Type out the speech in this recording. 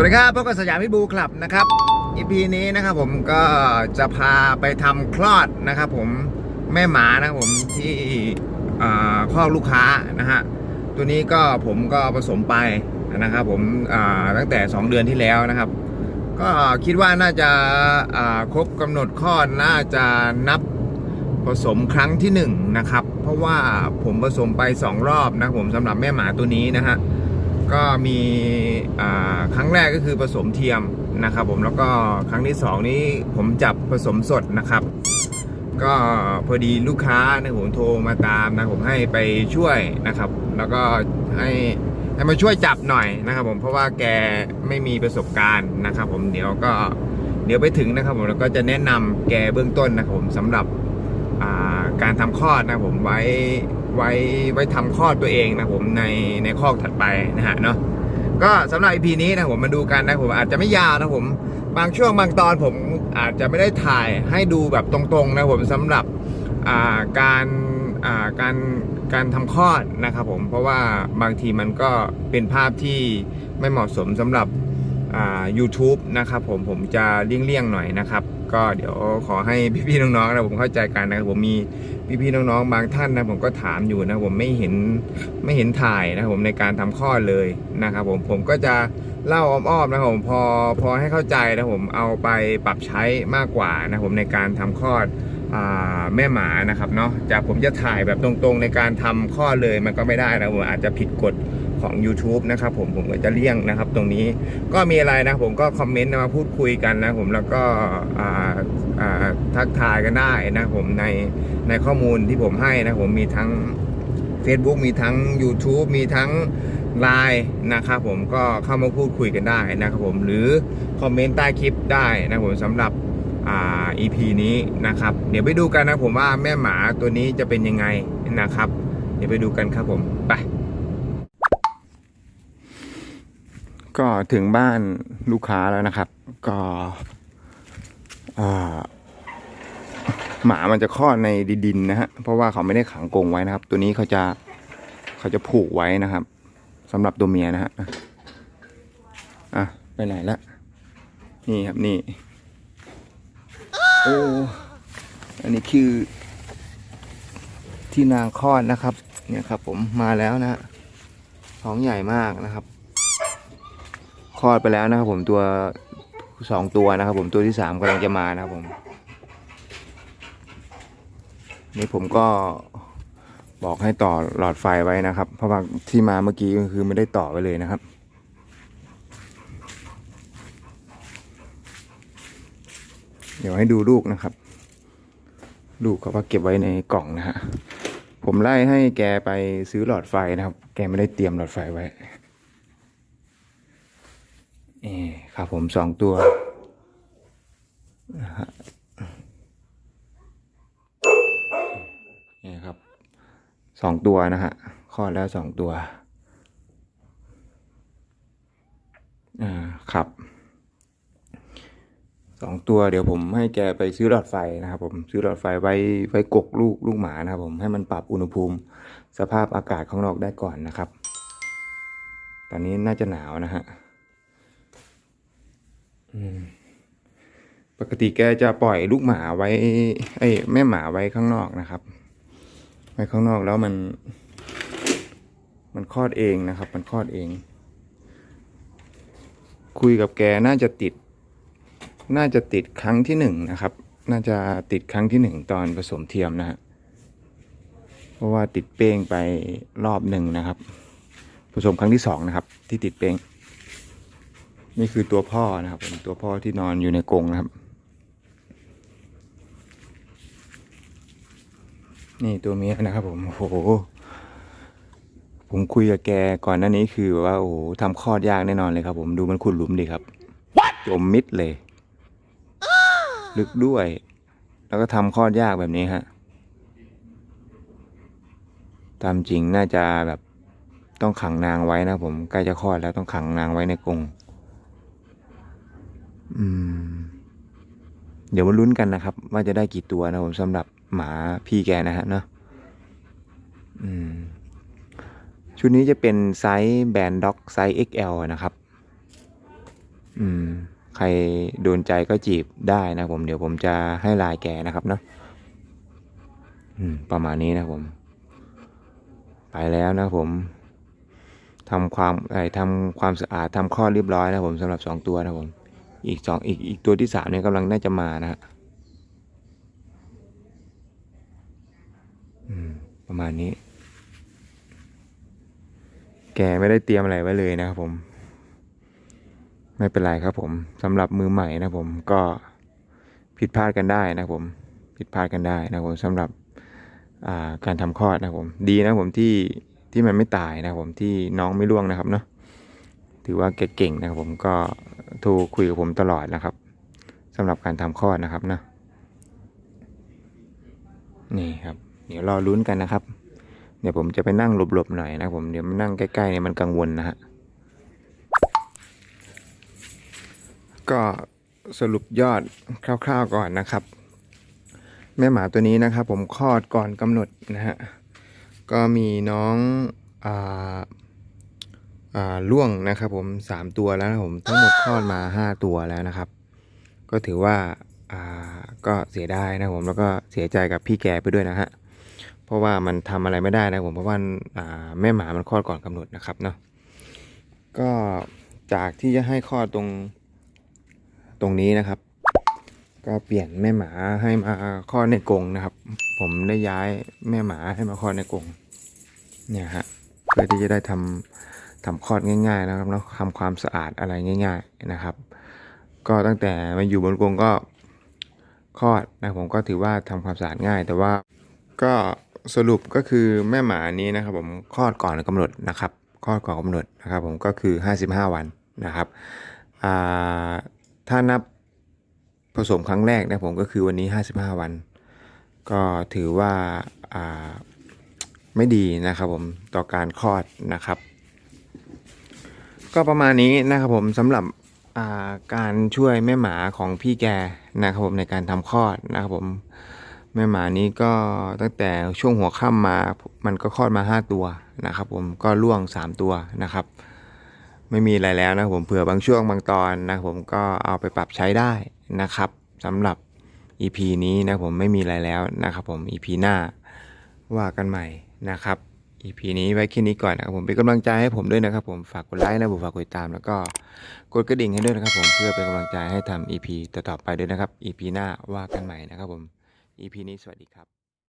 วัสดีครับพบกับสยามพิบูคลับนะครับ EP นี้นะครับผมก็จะพาไปทำคลอดนะครับผมแม่หมานะครับผมที่คลอดลูกค้านะฮะตัวนี้ก็ผมก็ผสมไปนะครับผมตั้งแต่ 2 เดือนที่แล้วนะครับ ก็คิดว่าน่าจะครบกำหนดคลอดน่าจะนับผสมครั้งที่1นงนะครับเพราะว่าผมผสมไป 2 รอบนะผมสำหรับแม่หมาตัวนี้นะฮะ ก็มีครั้งแรกก็คือผสมเทียมนะครับ ผมแล้วก็ครั้งที่สองนี้ผมจับผสมสดนะครับ ก็พอดีลูกค้านะผมโทรมาตามนะผมให้ไปช่วยนะครับ แล้วก็ให้ให้มาช่วยจับหน่อยนะครับ ผมเพราะว่าแกไม่มีประสบการณ์นะครับ ผมเดี๋ยวก็เดี๋ยวไปถึงนะครับ ผมแล้วก็จะแนะนำแกเบื้องต้นนะครับผมสำหรับการทำคลอดนะผมไว้ ไว้ไว้ทำคลอดตัวเองนะผมในในคอกถัดไปนะฮะเนาะก็สำหรับ EP นี้นะผมมาดูกันนะผมอาจจะไม่ยาวนะผมบางช่วงบางตอนผมอาจจะไม่ได้ถ่ายให้ดูแบบตรงๆนะผมสำหรับาการาการการทำคลอดนะครับผมเพราะว่าบางทีมันก็เป็นภาพที่ไม่เหมาะสมสำหรับ อ่า YouTube นะครับผมผมจะเลี่ยงๆหน่อยนะครับ ก็เดี๋ยวขอให้พี่ๆน้องๆนะผมเข้าใจกันนะครับผมมีพี่ๆน้องๆบางท่านนะผมก็ถามอยู่นะผมไม่เห็นไม่เห็นถ่ายนะผมในการทำข้อเลยนะครับผมผมก็จะเล่าอ้อมๆนะผมพอพอให้เข้าใจนะผมเอาไปปรับใช้มากกว่านะผมในการทำคลออ่าแม่หมานะครับเนาะจากผมจะถ่ายแบบตรงๆในการทำข้อเลยมันก็ไม่ได้นะผมอาจจะผิดกฎ ของ YouTube นะครับผมผมก็จะเลี่ยงนะครับตรงนี้ก็มีอะไรนะผมก็คอมเมนต์มาพูดคุยกันนะผมแล้วก็อ่าอ่าทักทายกันได้นะผมในในข้อมูลที่ผมให้นะผมมีทั้ง Facebook มีทั้ง YouTube มีทั้ง Line นะครับผมก็เข้ามาพูดคุยกันได้นะครับผมหรือคอมเมนต์ใต้คลิปได้นะผมสำหรับอ่า EP นี้นะครับ เดี๋ยวไปดูกันนะผมว่าแม่หมาตัวนี้จะเป็นยังไงนะครับ เดี๋ยวไปดูกันครับผม ไป ก็ถึงบ้านลูกค้าแล้วนะครับ ก็หมามันจะคลอดในดินนะฮะเพราะว่าเขาไม่ได้ขังกรงไว้นะครับ ตัวนี้เขาจะเขาจะผูกไว้นะครับสำหรับตัวเมียนะฮะอะไปไหนละนี่ครับนี่โอ้อันนี้คือที่นางคลอดนะครับ เนี่ยครับ ผมมาแล้วนะฮะท้องใหญ่มากนะครับ คลอดไปแล้วนะครับผมตัวสองตัวนะครับผมตัวที่สามกำลังจะมานะครับผม นี่ผมก็บอกให้ต่อหลอดไฟไว้นะครับ เพราะว่าที่มาเมื่อกี้ก็คือไม่ได้ต่อไว้เลยนะครับ เดี๋ยวให้ดูลูกนะครับ ลูกเขาก็เก็บไว้ในกล่องนะฮะผมไล่ให้แกไปซื้อหลอดไฟนะครับ แกไม่ได้เตรียมหลอดไฟไว้ เอครับผมสองตัวนะฮะนี่ครับสองตัวนะฮะคลอดแล้วสองตัวอ่าครับสองตัวเดี๋ยวผมให้แกไปซื้อหลอดไฟนะครับผมซื้อหลอดไฟไว้ไว้กกลูกลูกหมานะครับผมให้มันปรับอุณหภูมิ สภาพอากาศข้างนอกได้ก่อนนะครับ ตอนนี้น่าจะหนาวนะฮะ ปกติแกจะปล่อยลูกหมาไว้ ไอ้แม่หมาไว้ข้างนอกนะครับ ไว้ข้างนอกแล้วมัน มันคลอดเองนะครับ มันคลอดเอง คุยกับแกน่าจะติด น่าจะติดครั้งที่หนึ่งนะครับ น่าจะติดครั้งที่หนึ่งตอนผสมเทียมนะฮะเพราะว่าติดเป้งไปรอบหนึ่งนะครับ ผสมครั้งที่สองนะครับ ที่ติดเป้ง นี่คือตัวพ่อนะครับผมตัวพ่อที่นอนอยู่ในกรงนะครับ นี่ตัวเมียนะครับผมโอ้โหผมคุยกับแกก่อนหน้านี้คือแบบว่าโอ้โหทำคลอดยากแน่นอนเลยครับ ผมดูมันขุดหลุมดิครับจมมิดเลย ลึกด้วย แล้วก็ทำคลอดยากแบบนี้ฮะตามจริงน่าจะแบบต้องขังนางไว้นะผมใกล้จะคลอดแล้วต้องขังนางไว้ในกรง อืม เดี๋ยวมาลุ้นกันนะครับ ว่าจะได้กี่ตัวนะผมสำหรับหมาพี่แกนะฮะเนาะอืม ชุดนี้จะเป็นไซส์แบนด็อกไซส์ XL นะครับ อืม ใครโดนใจก็จีบได้นะผม เดี๋ยวผมจะให้ลายแกนะครับเนาะอืม ประมาณนี้นะผม ไปแล้วนะผมทำความไอ้ทำความสะอาดทำข้อเรียบร้อยนะผมสำหรับสองตัวนะผม อีกสองอีกอีกตัวที่สามเนี่ยกำลังน่าจะมานะฮะประมาณนี้ แกไม่ได้เตรียมอะไรไว้เลยนะครับผม ไม่เป็นไรครับผมสำหรับมือใหม่นะผมก็ผิดพลาดกันได้นะผมผิดพลาดกันได้นะผมสำหรับการทำคลอดนะผม ดีนะผมที่ที่มันไม่ตายนะผมที่น้องไม่ร่วงนะครับเนาะ ถือว่าแกเก่งนะครับผมก็โทรคุยกับผมตลอดนะครับสำหรับการทำคลอดนะครับนะนี่ครับ เดี๋ยวรอลุ้นกันนะครับ เดี๋ยวผมจะไปนั่งหลบๆหน่อยนะผมเดี๋ยวมันนั่งใกล้ๆเนี่ยมันกังวลนะฮะก็สรุปยอดคร่าวๆก่อนนะครับ แม่หมาตัวนี้นะครับ ผมคลอดก่อนกำหนดนะฮะก็มีน้องอ่า ล่วงนะครับผมสามตัวแล้วนะผมทั้งหมดคลอดมาห้าตัวแล้วนะครับ ก็ถือว่าก็เสียดายนะครับผมแล้วก็เสียใจกับพี่แกไปด้วยนะฮะเพราะว่ามันทำอะไรไม่ได้นะครับผมเพราะว่าแม่หมามันคลอดก่อนกำหนดนะครับเนาะก็จากที่จะให้คลอดตรงตรงนี้นะครับ ก็เปลี่ยนแม่หมาให้มาคลอดในกรงนะครับ ผมได้ย้ายแม่หมาให้มาคลอดในกรงเนี่ยฮะเพื่อที่จะได้ทำ ทำคลอดง่าย ๆ นะครับเนาะทำความสะอาดอะไรง่าย ๆนะครับ ก็ตั้งแต่มาอยู่บนกรงก็คลอดนะผมก็ถือว่าทำความสะอาดง่าย แต่ว่าก็สรุปก็คือแม่หมานี้นะครับ ผมคลอดก่อนกำหนดนะครับคลอดก่อนกำหนดนะครับ ผมก็คือ 55 วันนะครับถ้านับผสมครั้งแรกนะผมก็คือวันนี้ 55 วัน ก็ถือว่าอ่าไม่ดีนะครับผมต่อการคลอดนะครับ ก็ประมาณนี้นะครับผมสำหรับาการช่วยแม่หมาของพี่แกนะครับผมในการทำคลอดนะครับผมแม่หมานี้ก็ตั้งแต่ช่วงหัวค่ำมา มันก็คลอดมา 5 ตัวนะครับ ผมก็ล่วง 3 ตัวนะครับ ไม่มีอะไรแล้วนะครับผมเผื่อบางช่วงบางตอนนะครับผมก็เอาไปปรับใช้ได้นะครับสำหรับ EP นี้นะผมไม่มีอะไรแล้วนะครับผม EP หน้าว่ากันใหม่นะครับ EP นี้ไว้แค่นี้ก่อนนะครับผมเป็นกำลังใจให้ผมด้วยนะครับ ผมฝากกดไลค์นะผมฝากกดติดตาม แล้วก็กดกระดิ่งให้ด้วยนะครับ ผมเพื่อเป็นกำลังใจให้ทำ EP ต่อๆไปด้วยนะครับ EP หน้าว่ากันใหม่นะครับผม EP นี้สวัสดีครับ